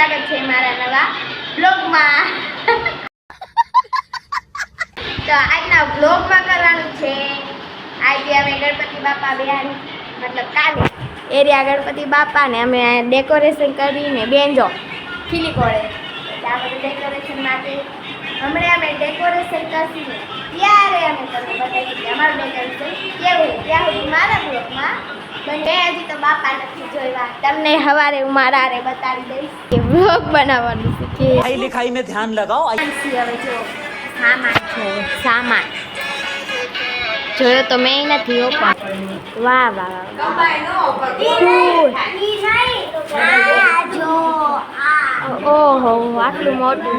સ્વાગત છે મારા નવા બ્લોગમાં તો આજના બ્લોગમાં કરવાનું છે. આજે અમે ગણપતિ બાપા બિહારી મતલબ કાલે. એરિયા ગણપતિ બાપાને અમે ડેકોરેશન કરીને બેંજો ખીલી એટલે આ બધું ડેકોરેશન માટે હમણાં અમે ડેકોરેશન કરશું. ત્યારે અમે તમને બતાવીશું. અમારું ડેકોરેશન કેવું છે ત્યાં સુધી મારા બ્લોગમાં તમને હવારે હું મારા રે બતાવી દઈશ કે વ્લોગ બનાવવાનું શીખી. આઈ લિખાઈ મે ધ્યાન લગાઓ હવે જો સામાન છે સામાન. જોયો તો મેં નથી હો પણ વાહ વાહ વાહ. ઓહો આટલું મોટું.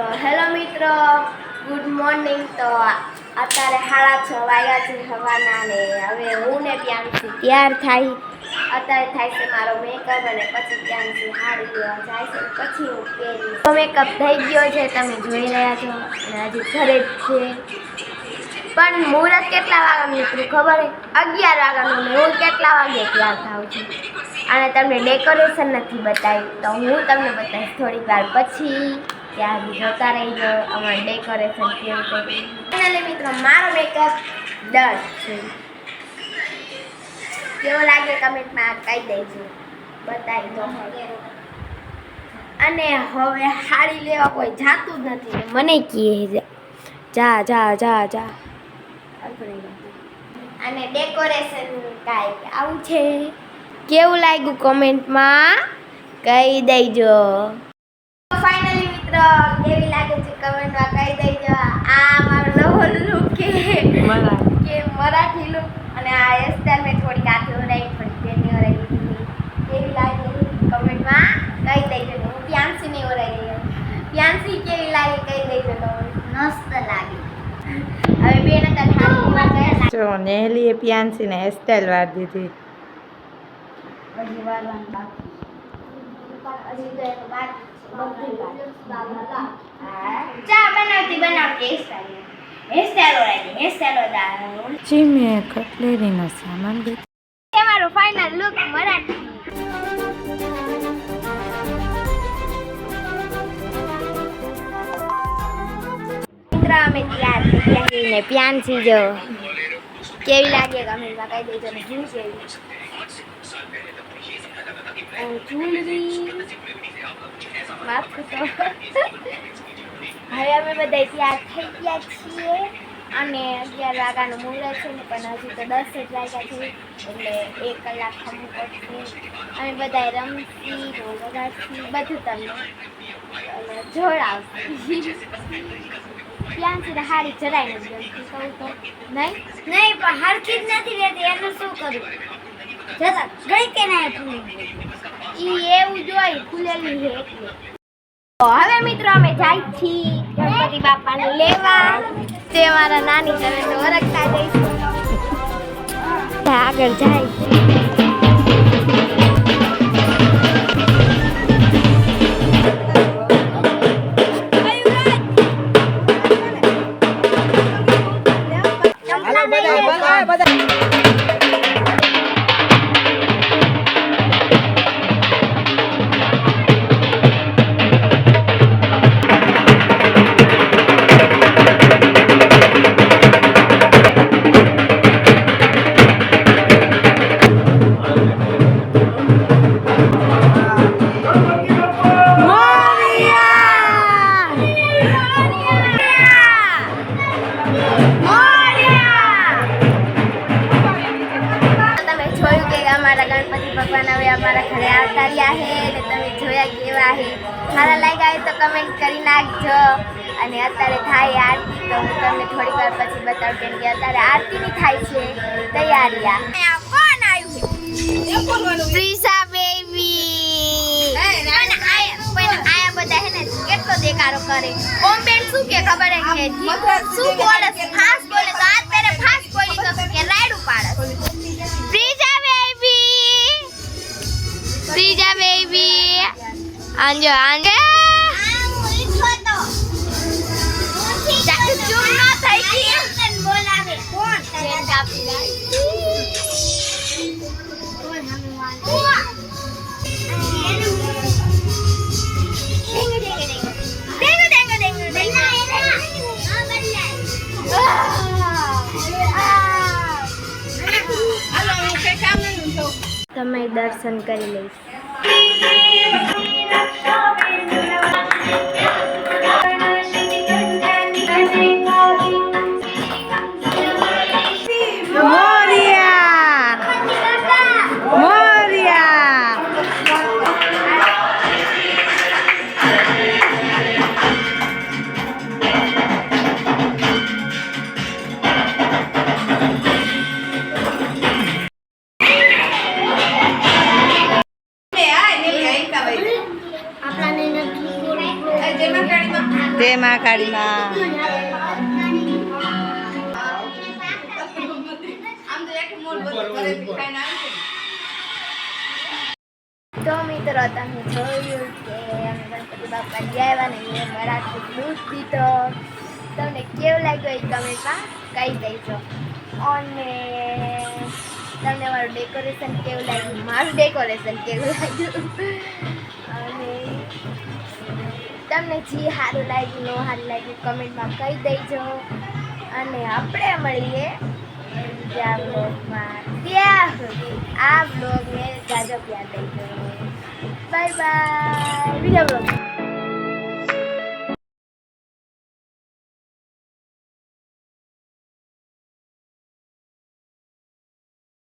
તો હેલો મિત્રો, ગુડ મોર્નિંગ. તો અત્યારે સાડા છ વાગ્યા છે સવારના ને હવે હું ને પ્યાંશી તૈયાર થાય. અત્યારે થાય છે મારો મેકઅપ અને પછી હાડી ગયો. જાય છે પછી હું પહેરીશ. મેકઅપ થઈ ગયો છે, તમે જોઈ રહ્યા છો. અને હજી ઘરે જ છે. પણ મુહૂર્ત કેટલા વાગ્યાનું નીકળ્યું ખબર? અગિયાર વાગ્યાનું ને હું કેટલા વાગે તૈયાર થાઉં છું. અને તમને ડેકોરેશન નથી બતાવ્યું તો હું તમને બતાવીશ થોડીક વાર પછી. ત્યાં જોતા રહીજો અમારું ડેકોરેશન કેવું કર્યું. મિત્રો, મારો મેકઅપ ડન છે. કેવો લાગે કમેન્ટમાં કહી દેજો. બતાવી દો. અને હવે હાડી લેવા કોઈ જાતું જ નથી. મને કહે છે. જા જા જા જા. અને ડેકોરેશન કાંઈક આવું છે. કેવું લાગ્યું કોમેન્ટમાં કહી દેજો. મિત્ર કેવી લાગે છે કમેન્ટમાં કહી દેજો. આ મારો નવો લુક કે કે મરાઠી લુક અને આ હેરસ્ટાઈલ મેં થોડીક હાથે ઓરાઈ થોડીક બેની ઓરાઈ દીધી કેવી લાગે? કમેન્ટમાં કહી દેજો. હું હું પ્યાંસીને ઓરાઈ ગઈ પ્યાંસી કેવી લાગે? કહી દેજો તો મસ્ત લાગે. હવે બેન હતા થાળી ગયા જો નેહલીએ પ્યાન્સીને હેરસ્ટાઈલ વાર દીધી. હજી વારવાનું બાકી હજી તો એનું બાકી. ચા બનાવતી બનાવતી હેરસ્ટાઈલ હેરસ્ટાઈલ ઓરાઈ હેરસ્ટાઈલ ઓરાઈ જી મેં કટલેરીનો સામાન લીધો તમારો ફાઇનલ લુક મરાઠી. અમે તૈયાર થઈ ગયા છીએ ને પ્યાનસી જો. કેવી લાગે કમેન્ટમાં કહી દેજો ને કેવી જુલરી માફ કરશો. હવે અમે બધા તૈયાર થઈ ગયા છીએ અને અગિયાર વાગ્યાનું મુહૂર્ત છે ને, પણ હજુ તો દસ જ વાગ્યા છે, એટલે એક કલાક ખમવું પડશે. અમે બધા રમતી રોગાથી બધું તમને જોડાવશી. ત્યાં સુધી હારી જરાય નથી કહું નહીં? નહીં, પણ હરખી જ નથી રહેતી, એનું શું કરું? જતા એવું જોઈ ખુલેલી છે હવે મિત્રો અમે જાય છીએ ગણપતિ બાપાને લેવા. તે મારા નાની તને ઓળખતા જઈશું. આગળ જાય અમારા ગણપતિ ભગવાન હવે અમારા ઘરે આવતા રહ્યા છે ને તમે જોયા કેવા છે. મારા લાગ્યા હોય તો કમેન્ટ કરી નાખજો. અને અત્યારે થાય આરતી, તો હું તમને થોડી વાર પછી બતાવું કેમ કે અત્યારે આરતીની થાય છે. તૈયારીયા. કોણ આવ્યું પ્રિસા બેબી પણ આયા બધા હે કેટલો દેકારો કરે. ઓમ બેન શું કે ખબર હે કે શું બોલે ફાસ્ટ આંજો આંગે ચૂપ ન થઈ ગઈ બોલાવે કોણ બેન કાપી તમે દર્શન કરી લઈશ જય મા કાળીમાં તો મિત્રો તમે જોયું કે અમે ગણપતિ બાપા ગયા આવ્યા ને એ મરાઠી દૂધ દીધો તમને કેવું લાગ્યું એ કમેન્ટમાં કહી દેજો અને તમને મારું ડેકોરેશન કેવું લાગ્યું મારું ડેકોરેશન કેવું લાગ્યું તમને જે સારું લાગ્યું, ન સારું લાગ્યું, કમેન્ટમાં કહી દેજો. અને આપણે મળીએ બીજા બ્લોગમાં. ત્યાં સુધી આ બ્લોગને જાજો પ્યાર દેજો બાય બાય. બીજા બ્લોગ